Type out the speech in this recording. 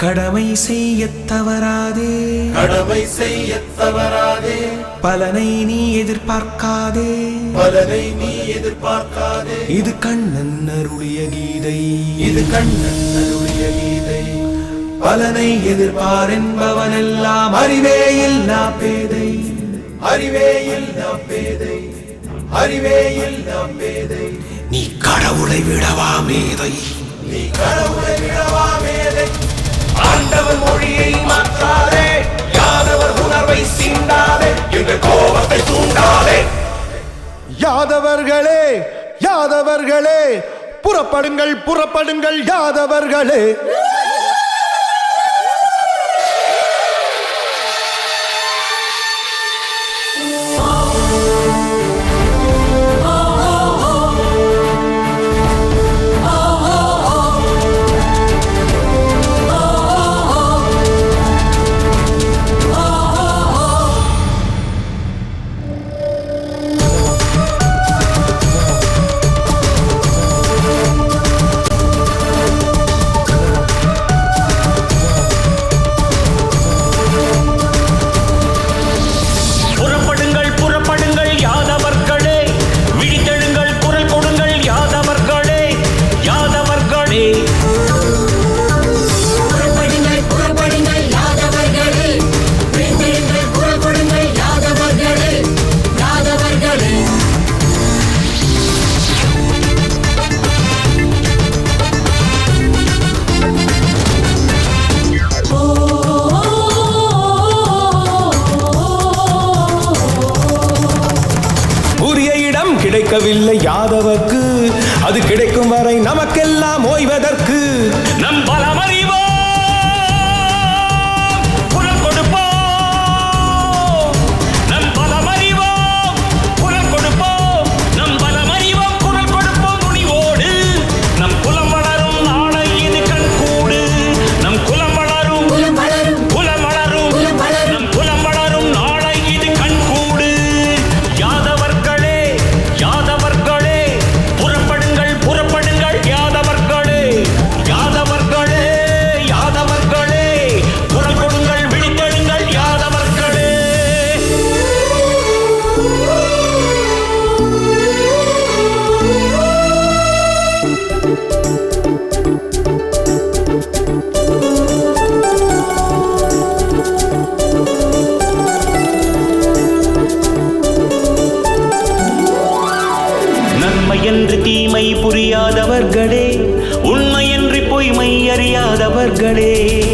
கடமை செய்யத் தவறாதே. கடமை செய்ய தவறாதே. பலனை நீ எதிர்பார்க்காதே. பலனை நீ எதிர்பார்க்காதே. இது கண்ணன் அருளிய கீதை. இது கண்ணன் அருளிய கீதை. பலனை எதிர்பார் என்பவனெல்லாம் அறிவே இல்லா பேதை. அறிவே இல்லா பேதை. அறிவே இல்லா பேதை. நீ கடவுளை விடவா மேதை. நீ கடவுளை மொழியை மாற்றாதே. யாதவர் உணர்வை சீண்டாதே எங்கள் கோபத்தை தூண்டாதே. யாதவர்களே யாதவர்களே புறப்படுங்கள் புறப்படுங்கள் யாதவர்களே. கிடைக்கவில்லை யாதவர்க்கு. அது கிடைக்கும் வரை நமக்கெல்லாம் ஓய்வதற்கு. அறியாதவர்களே.